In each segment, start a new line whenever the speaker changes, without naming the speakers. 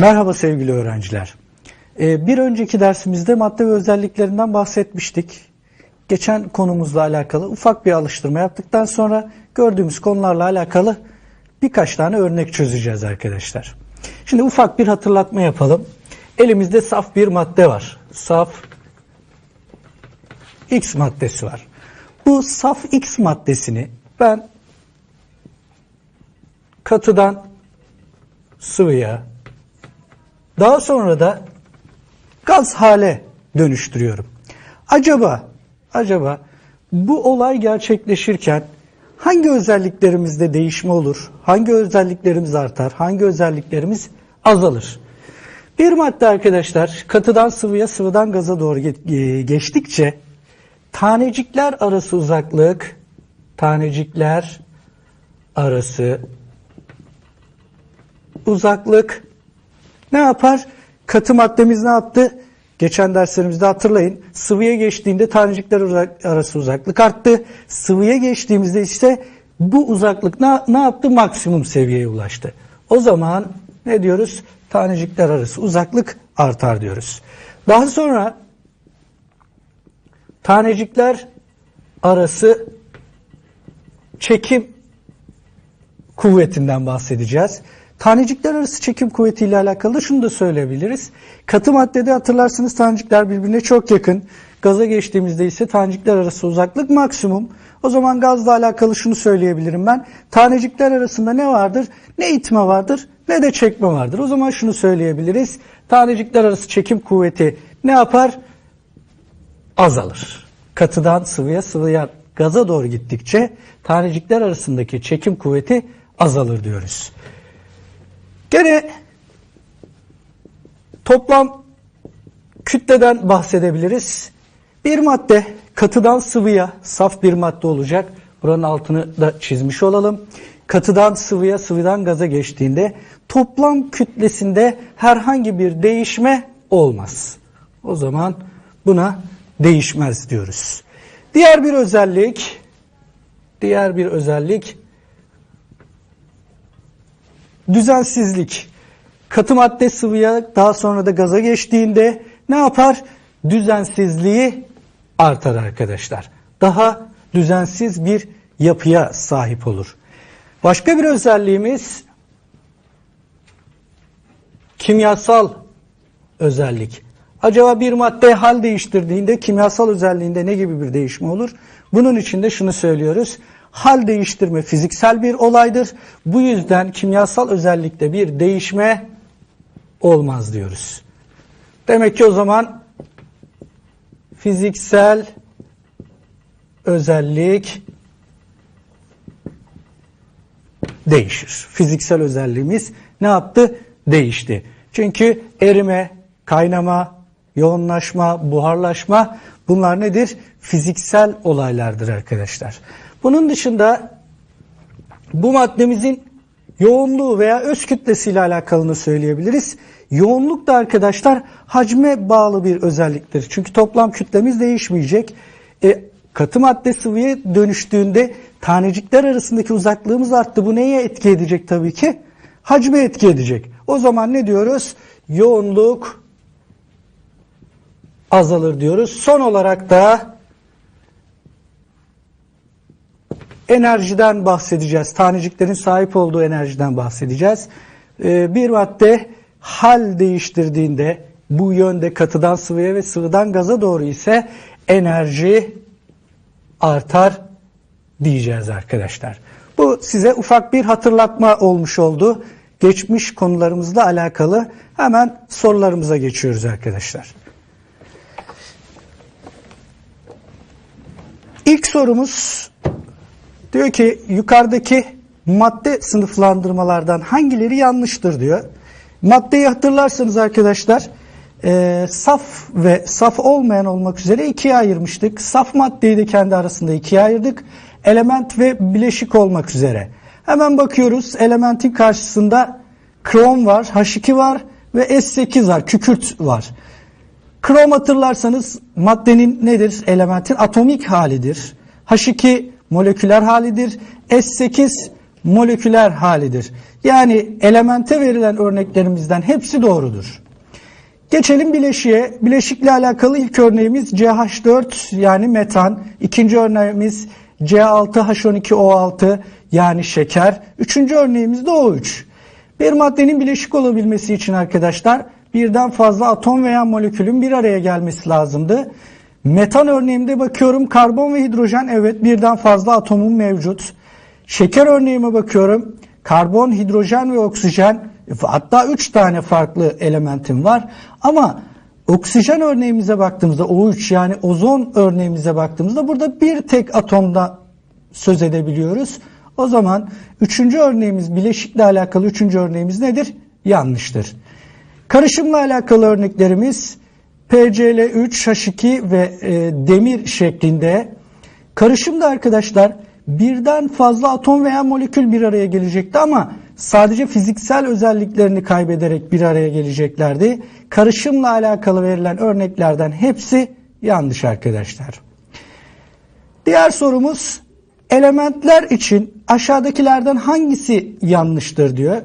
Merhaba sevgili öğrenciler. Ee, Bir önceki dersimizde madde ve özelliklerinden bahsetmiştik. Geçen konumuzla alakalı ufak bir alıştırma yaptıktan sonra gördüğümüz konularla alakalı birkaç tane örnek çözeceğiz arkadaşlar. Şimdi ufak bir hatırlatma yapalım. Elimizde saf bir madde var. Saf X maddesi var. Bu saf X maddesini ben katıdan sıvıya, daha sonra da gaz hale dönüştürüyorum. Acaba acaba bu olay gerçekleşirken hangi özelliklerimizde değişme olur? Hangi özelliklerimiz artar? Hangi özelliklerimiz azalır? Bir madde arkadaşlar katıdan sıvıya, sıvıdan gaza doğru ge- geçtikçe tanecikler arası uzaklık, tanecikler arası uzaklık ne yapar? Katı maddemiz ne yaptı? Geçen derslerimizde hatırlayın. Sıvıya geçtiğinde tanecikler uzak- arası uzaklık arttı. Sıvıya geçtiğimizde ise bu uzaklık ne, ne yaptı? Maksimum seviyeye ulaştı. O zaman ne diyoruz? Tanecikler arası uzaklık artar diyoruz. Daha sonra tanecikler arası çekim kuvvetinden bahsedeceğiz. Tanecikler arası çekim kuvvetiyle alakalı şunu da söyleyebiliriz. Katı maddede hatırlarsınız tanecikler birbirine çok yakın. Gaza geçtiğimizde ise tanecikler arası uzaklık maksimum. O zaman gazla alakalı şunu söyleyebilirim ben. Tanecikler arasında ne vardır? Ne itme vardır ne de çekme vardır. O zaman şunu söyleyebiliriz. Tanecikler arası çekim kuvveti ne yapar? azalır. Katıdan sıvıya, sıvıya gaza doğru gittikçe tanecikler arasındaki çekim kuvveti azalır diyoruz. Gene toplam kütleden bahsedebiliriz. Bir madde katıdan sıvıya saf bir madde olacak. Buranın altını da çizmiş olalım. Katıdan sıvıya, sıvıdan gaza geçtiğinde toplam kütlesinde herhangi bir değişme olmaz. O zaman buna değişmez diyoruz. Diğer bir özellik, diğer bir özellik düzensizlik. Katı madde sıvıya daha sonra da gaza geçtiğinde ne yapar? Düzensizliği artar arkadaşlar. Daha düzensiz bir yapıya sahip olur. Başka bir özelliğimiz kimyasal özellik. Acaba bir madde hal değiştirdiğinde kimyasal özelliğinde ne gibi bir değişme olur? Bunun için de şunu söylüyoruz. Hal değiştirme fiziksel bir olaydır. Bu yüzden kimyasal özellikte bir değişme olmaz diyoruz. Demek ki o zaman fiziksel özellik değişir. Fiziksel özelliğimiz ne yaptı? Değişti. Çünkü erime, kaynama, yoğunlaşma, buharlaşma bunlar nedir? Fiziksel olaylardır arkadaşlar. Bunun dışında bu maddemizin yoğunluğu veya öz kütlesiyle alakalını söyleyebiliriz. Yoğunluk da arkadaşlar hacme bağlı bir özelliktir. Çünkü toplam kütlemiz değişmeyecek. E, katı madde sıvıya dönüştüğünde tanecikler arasındaki uzaklığımız arttı. Bu neye etki edecek tabii ki? Hacme etki edecek. O zaman ne diyoruz? Yoğunluk azalır diyoruz. Son olarak da enerjiden bahsedeceğiz. Taneciklerin sahip olduğu enerjiden bahsedeceğiz. Ee, bir madde hal değiştirdiğinde bu yönde katıdan sıvıya ve sıvıdan gaza doğru ise enerji artar diyeceğiz arkadaşlar. Bu size ufak bir hatırlatma olmuş oldu. Geçmiş konularımızla alakalı hemen sorularımıza geçiyoruz arkadaşlar. İlk sorumuz diyor ki yukarıdaki madde sınıflandırmalardan hangileri yanlıştır diyor. Maddeyi hatırlarsanız arkadaşlar e, saf ve saf olmayan olmak üzere ikiye ayırmıştık. Saf maddeyi de kendi arasında ikiye ayırdık. Element ve bileşik olmak üzere. Hemen bakıyoruz elementin karşısında krom var, H2 var ve S8 var, kükürt var. Krom hatırlarsanız maddenin nedir? Elementin atomik halidir. H2 moleküler halidir. S8 moleküler halidir. Yani elemente verilen örneklerimizden hepsi doğrudur. Geçelim bileşiğe. Bileşikle alakalı ilk örneğimiz CH4 yani metan. İkinci örneğimiz C6H12O6 yani şeker. Üçüncü örneğimiz de O3. Bir maddenin bileşik olabilmesi için arkadaşlar birden fazla atom veya molekülün bir araya gelmesi lazımdı. Metan örneğimde bakıyorum karbon ve hidrojen evet birden fazla atomun mevcut. Şeker örneğime bakıyorum karbon, hidrojen ve oksijen hatta 3 tane farklı elementim var. Ama oksijen örneğimize baktığımızda O3 yani ozon örneğimize baktığımızda burada bir tek atomda söz edebiliyoruz. O zaman üçüncü örneğimiz bileşikle alakalı üçüncü örneğimiz nedir? Yanlıştır. Karışımla alakalı örneklerimiz PCl3, H2 ve e, demir şeklinde. Karışımda arkadaşlar birden fazla atom veya molekül bir araya gelecekti ama sadece fiziksel özelliklerini kaybederek bir araya geleceklerdi. Karışımla alakalı verilen örneklerden hepsi yanlış arkadaşlar. Diğer sorumuz elementler için aşağıdakilerden hangisi yanlıştır diyor.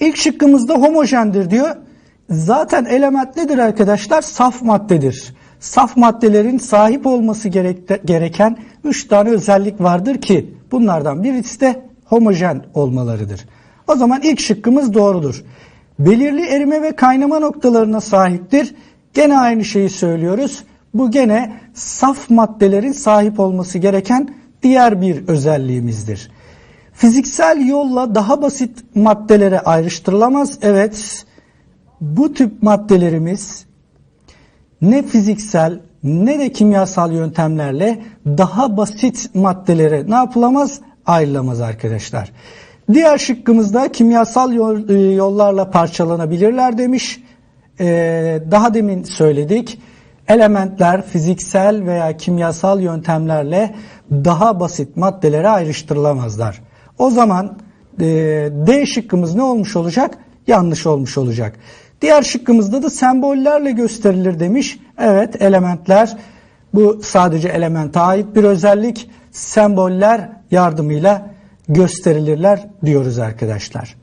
İlk şıkkımızda homojendir diyor. Zaten element nedir arkadaşlar? Saf maddedir. Saf maddelerin sahip olması gereken 3 tane özellik vardır ki bunlardan birisi de homojen olmalarıdır. O zaman ilk şıkkımız doğrudur. Belirli erime ve kaynama noktalarına sahiptir. Gene aynı şeyi söylüyoruz. Bu gene saf maddelerin sahip olması gereken diğer bir özelliğimizdir. Fiziksel yolla daha basit maddelere ayrıştırılamaz. Evet bu tip maddelerimiz ne fiziksel ne de kimyasal yöntemlerle daha basit maddelere ne yapılamaz? Ayrılamaz arkadaşlar. Diğer şıkkımızda kimyasal yollarla parçalanabilirler demiş. Ee, daha demin söyledik. Elementler fiziksel veya kimyasal yöntemlerle daha basit maddelere ayrıştırılamazlar. O zaman e, D şıkkımız ne olmuş olacak? Yanlış olmuş olacak. Diğer şıkkımızda da sembollerle gösterilir demiş. Evet elementler bu sadece elemente ait bir özellik. Semboller yardımıyla gösterilirler diyoruz arkadaşlar.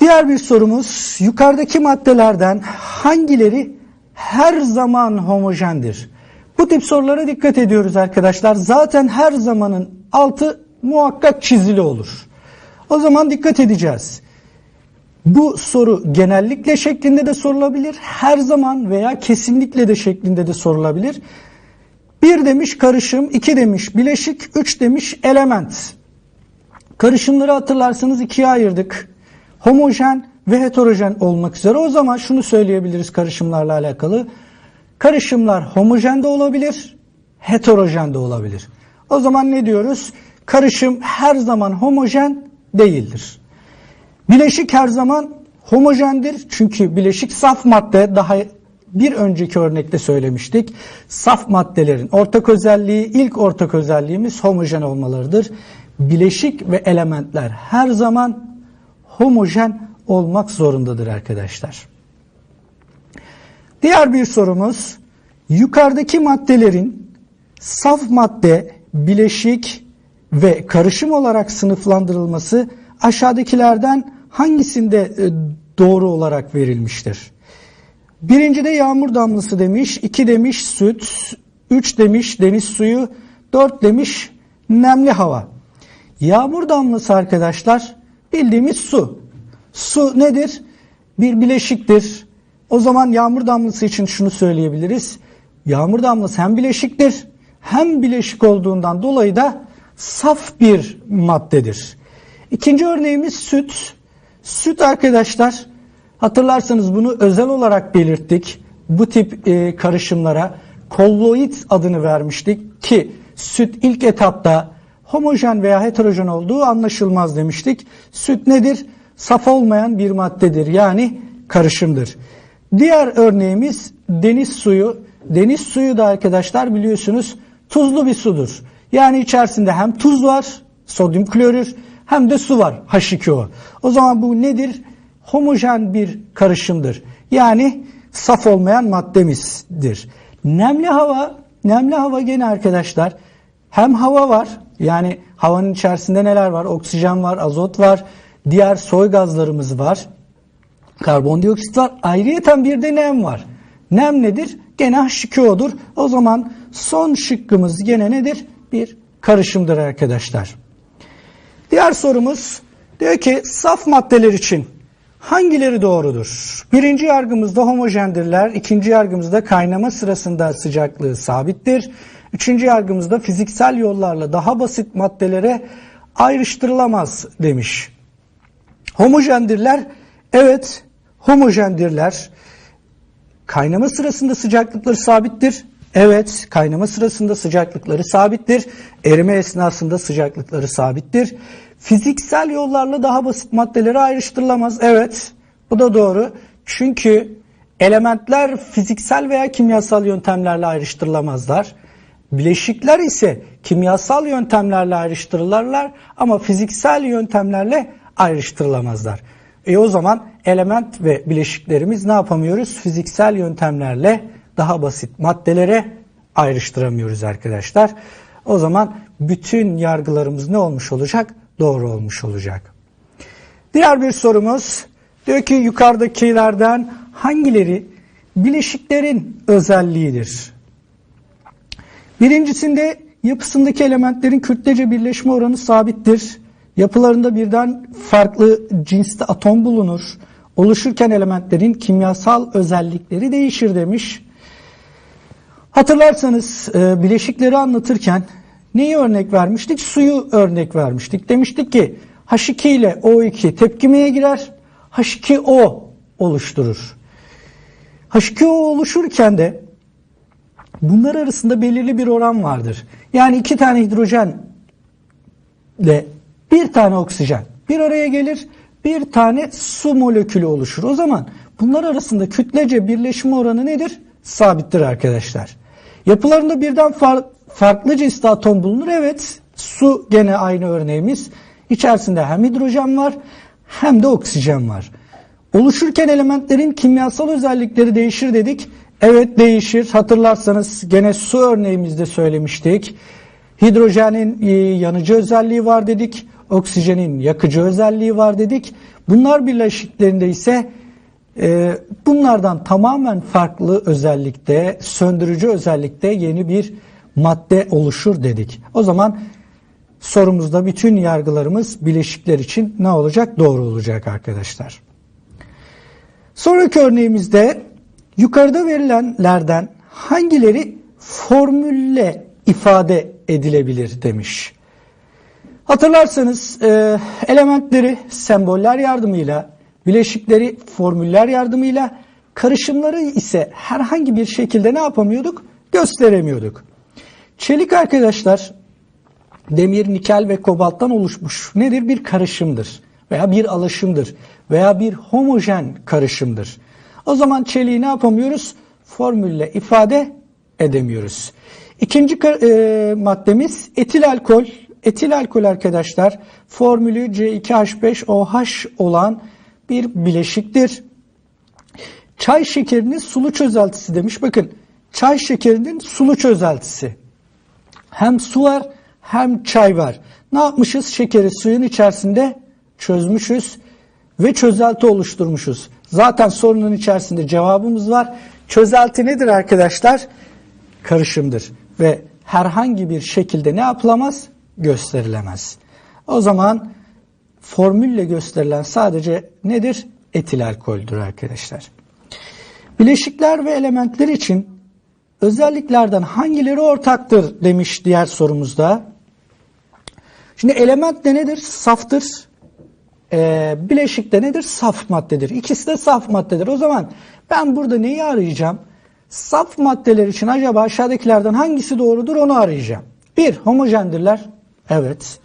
Diğer bir sorumuz yukarıdaki maddelerden hangileri her zaman homojendir? Bu tip sorulara dikkat ediyoruz arkadaşlar. Zaten her zamanın altı muhakkak çizili olur. O zaman dikkat edeceğiz. Bu soru genellikle şeklinde de sorulabilir. Her zaman veya kesinlikle de şeklinde de sorulabilir. Bir demiş karışım, iki demiş bileşik, üç demiş element. Karışımları hatırlarsanız ikiye ayırdık. Homojen ve heterojen olmak üzere. O zaman şunu söyleyebiliriz karışımlarla alakalı. Karışımlar homojen de olabilir, heterojen de olabilir. O zaman ne diyoruz? Karışım her zaman homojen değildir. Bileşik her zaman homojendir. Çünkü bileşik saf madde daha bir önceki örnekte söylemiştik. Saf maddelerin ortak özelliği, ilk ortak özelliğimiz homojen olmalarıdır. Bileşik ve elementler her zaman homojen olmak zorundadır arkadaşlar. Diğer bir sorumuz yukarıdaki maddelerin saf madde, bileşik ve karışım olarak sınıflandırılması aşağıdakilerden hangisinde e, doğru olarak verilmiştir? Birinci de yağmur damlası demiş, iki demiş süt, üç demiş deniz suyu, dört demiş nemli hava. Yağmur damlası arkadaşlar bildiğimiz su. Su nedir? Bir bileşiktir. O zaman yağmur damlası için şunu söyleyebiliriz. Yağmur damlası hem bileşiktir hem bileşik olduğundan dolayı da saf bir maddedir. İkinci örneğimiz süt. Süt arkadaşlar hatırlarsanız bunu özel olarak belirttik. Bu tip e, karışımlara kolloid adını vermiştik ki süt ilk etapta homojen veya heterojen olduğu anlaşılmaz demiştik. Süt nedir? Saf olmayan bir maddedir yani karışımdır. Diğer örneğimiz deniz suyu. Deniz suyu da arkadaşlar biliyorsunuz tuzlu bir sudur. Yani içerisinde hem tuz var, sodyum klorür hem de su var H2O. O zaman bu nedir? Homojen bir karışımdır. Yani saf olmayan maddemizdir. Nemli hava, nemli hava gene arkadaşlar Hem hava var. Yani havanın içerisinde neler var? Oksijen var, azot var, diğer soy gazlarımız var. Karbondioksit var. Ayrıyeten bir de nem var. Nem nedir? Gene H2O'dur. O zaman son şıkkımız gene nedir? Bir karışımdır arkadaşlar. Diğer sorumuz diyor ki saf maddeler için hangileri doğrudur? Birinci yargımızda homojendirler, ikinci yargımızda kaynama sırasında sıcaklığı sabittir. Üçüncü yargımızda fiziksel yollarla daha basit maddelere ayrıştırılamaz demiş. Homojendirler, evet homojendirler. Kaynama sırasında sıcaklıkları sabittir. Evet, kaynama sırasında sıcaklıkları sabittir. Erime esnasında sıcaklıkları sabittir. Fiziksel yollarla daha basit maddelere ayrıştırılamaz. Evet, bu da doğru. Çünkü elementler fiziksel veya kimyasal yöntemlerle ayrıştırılamazlar. Bileşikler ise kimyasal yöntemlerle ayrıştırılırlar ama fiziksel yöntemlerle ayrıştırılamazlar. E o zaman element ve bileşiklerimiz ne yapamıyoruz? Fiziksel yöntemlerle daha basit maddelere ayrıştıramıyoruz arkadaşlar. O zaman bütün yargılarımız ne olmuş olacak? Doğru olmuş olacak. Diğer bir sorumuz diyor ki yukarıdakilerden hangileri bileşiklerin özelliğidir? Birincisinde yapısındaki elementlerin kütlece birleşme oranı sabittir. Yapılarında birden farklı cinste atom bulunur. Oluşurken elementlerin kimyasal özellikleri değişir demiş. Hatırlarsanız e, bileşikleri anlatırken neyi örnek vermiştik? Suyu örnek vermiştik. Demiştik ki H2 ile O2 tepkimeye girer. H2O oluşturur. H2O oluşurken de bunlar arasında belirli bir oran vardır. Yani iki tane hidrojen ile bir tane oksijen bir araya gelir, bir tane su molekülü oluşur. O zaman bunlar arasında kütlece birleşme oranı nedir? Sabittir arkadaşlar. Yapılarında birden far, farklı cinste atom bulunur. Evet, su gene aynı örneğimiz. İçerisinde hem hidrojen var hem de oksijen var. Oluşurken elementlerin kimyasal özellikleri değişir dedik. Evet değişir. Hatırlarsanız gene su örneğimizde söylemiştik. Hidrojenin e, yanıcı özelliği var dedik. Oksijenin yakıcı özelliği var dedik. Bunlar birleşiklerinde ise bunlardan tamamen farklı özellikte, söndürücü özellikte yeni bir madde oluşur dedik. O zaman sorumuzda bütün yargılarımız bileşikler için ne olacak? Doğru olacak arkadaşlar. Sonraki örneğimizde yukarıda verilenlerden hangileri formülle ifade edilebilir demiş. Hatırlarsanız e, elementleri semboller yardımıyla, bileşikleri formüller yardımıyla, karışımları ise herhangi bir şekilde ne yapamıyorduk? Gösteremiyorduk. Çelik arkadaşlar demir, nikel ve kobalttan oluşmuş nedir? Bir karışımdır veya bir alaşımdır veya bir homojen karışımdır. O zaman çeliği ne yapamıyoruz? Formülle ifade edemiyoruz. İkinci e, maddemiz etil alkol. Etil alkol arkadaşlar formülü C2H5OH olan bir bileşiktir. Çay şekerinin sulu çözeltisi demiş. Bakın çay şekerinin sulu çözeltisi. Hem su var hem çay var. Ne yapmışız? Şekeri suyun içerisinde çözmüşüz ve çözelti oluşturmuşuz. Zaten sorunun içerisinde cevabımız var. Çözelti nedir arkadaşlar? Karışımdır ve herhangi bir şekilde ne yapılamaz? Gösterilemez. O zaman formülle gösterilen sadece nedir? Etil alkoldür arkadaşlar. Bileşikler ve elementler için özelliklerden hangileri ortaktır demiş diğer sorumuzda. Şimdi element de nedir? Saftır. Ee, bileşik de nedir? Saf maddedir. İkisi de saf maddedir. O zaman ben burada neyi arayacağım? Saf maddeler için acaba aşağıdakilerden hangisi doğrudur onu arayacağım. Bir, homojendirler. Evet.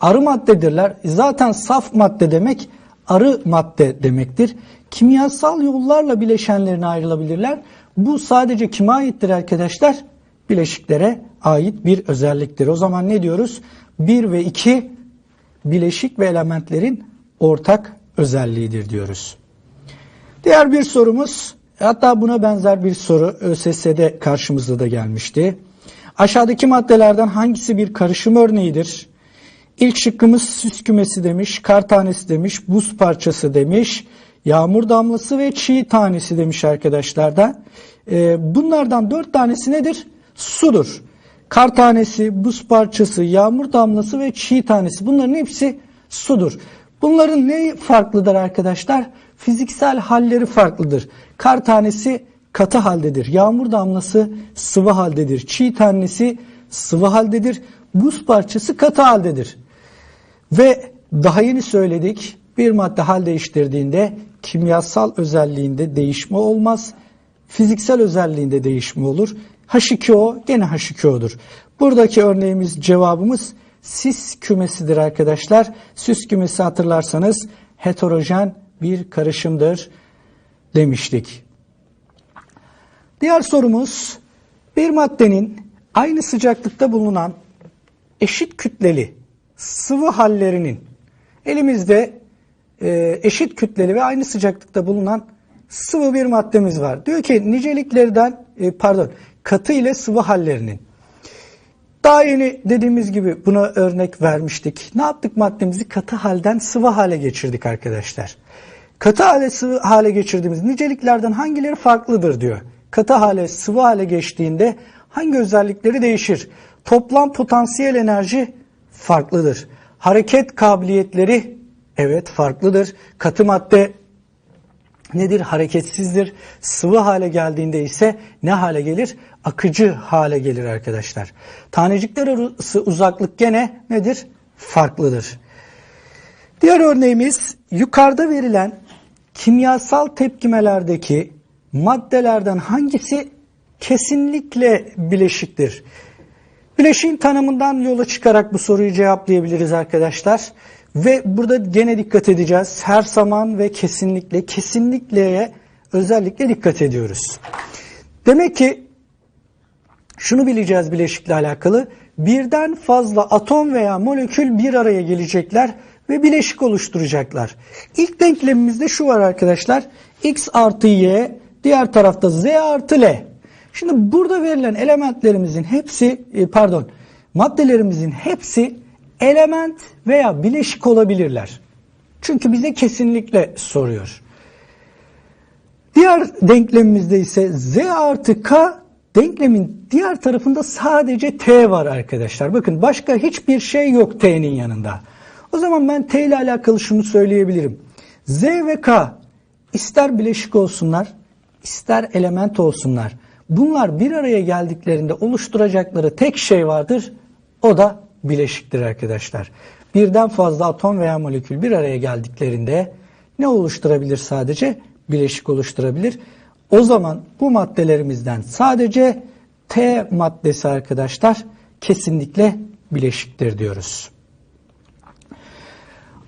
Arı maddedirler. Zaten saf madde demek arı madde demektir. Kimyasal yollarla bileşenlerine ayrılabilirler. Bu sadece kime aittir arkadaşlar? Bileşiklere ait bir özelliktir. O zaman ne diyoruz? 1 ve 2 bileşik ve elementlerin ortak özelliğidir diyoruz. Diğer bir sorumuz Hatta buna benzer bir soru ÖSS'de karşımıza da gelmişti. Aşağıdaki maddelerden hangisi bir karışım örneğidir? İlk şıkkımız süs kümesi demiş, kar tanesi demiş, buz parçası demiş, yağmur damlası ve çiğ tanesi demiş arkadaşlar da. Ee, bunlardan dört tanesi nedir? Sudur. Kar tanesi, buz parçası, yağmur damlası ve çiğ tanesi bunların hepsi sudur. Bunların ne farklıdır arkadaşlar? Fiziksel halleri farklıdır. Kar tanesi katı haldedir. Yağmur damlası sıvı haldedir. Çiğ tanesi sıvı haldedir. Buz parçası katı haldedir. Ve daha yeni söyledik bir madde hal değiştirdiğinde kimyasal özelliğinde değişme olmaz. Fiziksel özelliğinde değişme olur. H2O gene H2O'dur. Buradaki örneğimiz cevabımız sis kümesidir arkadaşlar. Sis kümesi hatırlarsanız heterojen bir karışımdır demiştik. Diğer sorumuz bir maddenin aynı sıcaklıkta bulunan eşit kütleli sıvı hallerinin elimizde e, eşit kütleli ve aynı sıcaklıkta bulunan sıvı bir maddemiz var. Diyor ki niceliklerden e, pardon katı ile sıvı hallerinin daha yeni dediğimiz gibi buna örnek vermiştik. Ne yaptık maddemizi katı halden sıvı hale geçirdik arkadaşlar. Katı hale sıvı hale geçirdiğimiz niceliklerden hangileri farklıdır diyor. Katı hale sıvı hale geçtiğinde hangi özellikleri değişir? Toplam potansiyel enerji farklıdır. Hareket kabiliyetleri evet farklıdır. Katı madde nedir? Hareketsizdir. Sıvı hale geldiğinde ise ne hale gelir? Akıcı hale gelir arkadaşlar. Tanecikler arası uzaklık gene nedir? Farklıdır. Diğer örneğimiz yukarıda verilen kimyasal tepkimelerdeki maddelerden hangisi kesinlikle bileşiktir? Bileşiğin tanımından yola çıkarak bu soruyu cevaplayabiliriz arkadaşlar. Ve burada gene dikkat edeceğiz. Her zaman ve kesinlikle, kesinlikleye özellikle dikkat ediyoruz. Demek ki şunu bileceğiz bileşikle alakalı. Birden fazla atom veya molekül bir araya gelecekler ve bileşik oluşturacaklar. İlk denklemimizde şu var arkadaşlar. X artı Y, diğer tarafta Z artı L. Şimdi burada verilen elementlerimizin hepsi, e, pardon, maddelerimizin hepsi element veya bileşik olabilirler. Çünkü bize kesinlikle soruyor. Diğer denklemimizde ise Z artı K denklemin diğer tarafında sadece T var arkadaşlar. Bakın başka hiçbir şey yok T'nin yanında. O zaman ben T ile alakalı şunu söyleyebilirim. Z ve K ister bileşik olsunlar, ister element olsunlar. Bunlar bir araya geldiklerinde oluşturacakları tek şey vardır. O da bileşiktir arkadaşlar. Birden fazla atom veya molekül bir araya geldiklerinde ne oluşturabilir sadece? Bileşik oluşturabilir. O zaman bu maddelerimizden sadece T maddesi arkadaşlar kesinlikle bileşiktir diyoruz.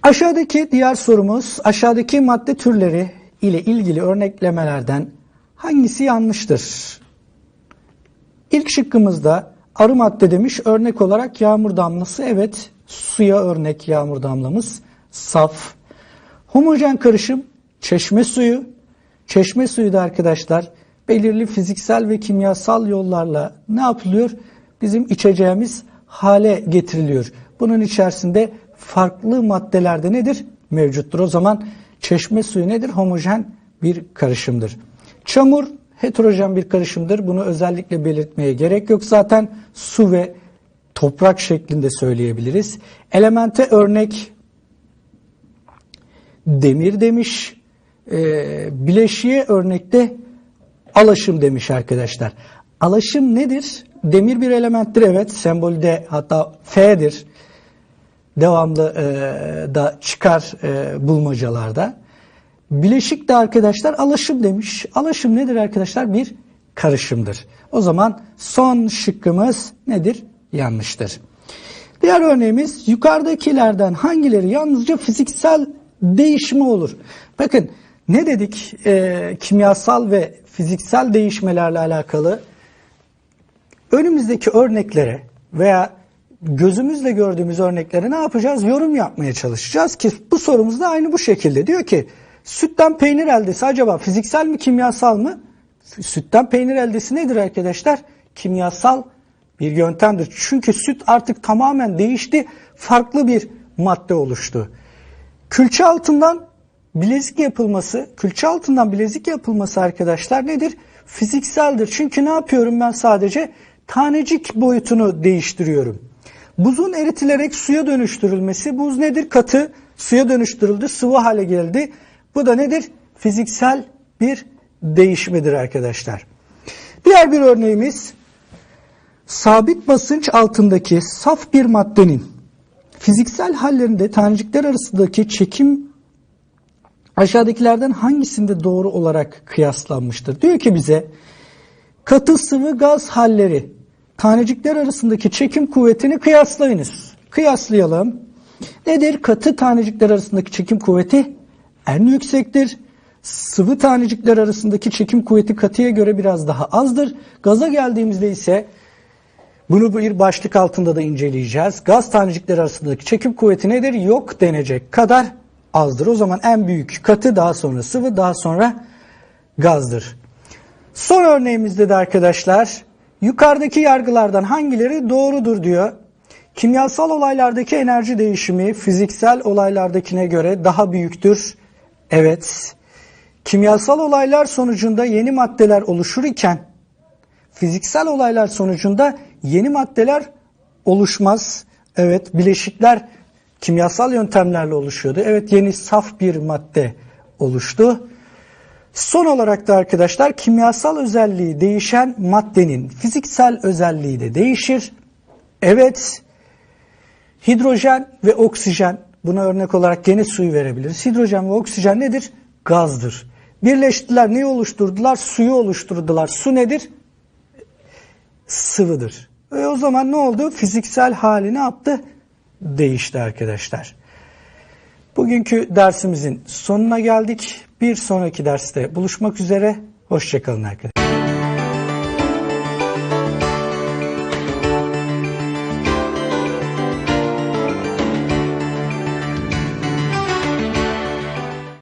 Aşağıdaki diğer sorumuz aşağıdaki madde türleri ile ilgili örneklemelerden hangisi yanlıştır? İlk şıkkımızda arı madde demiş örnek olarak yağmur damlası evet suya örnek yağmur damlamız saf. Homojen karışım çeşme suyu. Çeşme suyu da arkadaşlar belirli fiziksel ve kimyasal yollarla ne yapılıyor? Bizim içeceğimiz hale getiriliyor. Bunun içerisinde farklı maddelerde nedir? Mevcuttur. O zaman çeşme suyu nedir? Homojen bir karışımdır. Çamur heterojen bir karışımdır. Bunu özellikle belirtmeye gerek yok. Zaten su ve toprak şeklinde söyleyebiliriz. Elemente örnek demir demiş. E, bileşiğe örnekte alaşım demiş arkadaşlar. Alaşım nedir? Demir bir elementtir evet. Sembolde hatta F'dir. Devamlı e, da çıkar e, bulmacalarda. Bileşik de arkadaşlar alaşım demiş. Alaşım nedir arkadaşlar? Bir karışımdır. O zaman son şıkkımız nedir? Yanlıştır. Diğer örneğimiz yukarıdakilerden hangileri yalnızca fiziksel değişimi olur? Bakın ne dedik? E, kimyasal ve fiziksel değişmelerle alakalı önümüzdeki örneklere veya gözümüzle gördüğümüz örneklere ne yapacağız? Yorum yapmaya çalışacağız ki bu sorumuz da aynı bu şekilde. Diyor ki sütten peynir eldesi acaba fiziksel mi kimyasal mı? Sütten peynir eldesi nedir arkadaşlar? Kimyasal bir yöntemdir. Çünkü süt artık tamamen değişti, farklı bir madde oluştu. Külçe altından bilezik yapılması, külçe altından bilezik yapılması arkadaşlar nedir? Fizikseldir. Çünkü ne yapıyorum ben sadece? Tanecik boyutunu değiştiriyorum. Buzun eritilerek suya dönüştürülmesi. Buz nedir? Katı suya dönüştürüldü, sıvı hale geldi. Bu da nedir? Fiziksel bir değişmedir arkadaşlar. Diğer bir örneğimiz sabit basınç altındaki saf bir maddenin fiziksel hallerinde tanecikler arasındaki çekim aşağıdakilerden hangisinde doğru olarak kıyaslanmıştır? Diyor ki bize katı sıvı gaz halleri tanecikler arasındaki çekim kuvvetini kıyaslayınız. Kıyaslayalım. Nedir? Katı tanecikler arasındaki çekim kuvveti en yüksektir. Sıvı tanecikler arasındaki çekim kuvveti katıya göre biraz daha azdır. Gaza geldiğimizde ise bunu bir başlık altında da inceleyeceğiz. Gaz tanecikleri arasındaki çekim kuvveti nedir? Yok denecek kadar azdır. O zaman en büyük katı daha sonra sıvı daha sonra gazdır. Son örneğimizde de arkadaşlar yukarıdaki yargılardan hangileri doğrudur diyor. Kimyasal olaylardaki enerji değişimi fiziksel olaylardakine göre daha büyüktür. Evet. Kimyasal olaylar sonucunda yeni maddeler oluşur iken fiziksel olaylar sonucunda yeni maddeler oluşmaz. Evet, bileşikler kimyasal yöntemlerle oluşuyordu. Evet, yeni saf bir madde oluştu. Son olarak da arkadaşlar kimyasal özelliği değişen maddenin fiziksel özelliği de değişir. Evet, hidrojen ve oksijen buna örnek olarak gene suyu verebiliriz. Hidrojen ve oksijen nedir? Gazdır. Birleştiler neyi oluşturdular? Suyu oluşturdular. Su nedir? Sıvıdır. E o zaman ne oldu? Fiziksel hali ne yaptı? Değişti arkadaşlar. Bugünkü dersimizin sonuna geldik. Bir sonraki derste buluşmak üzere. Hoşçakalın arkadaşlar.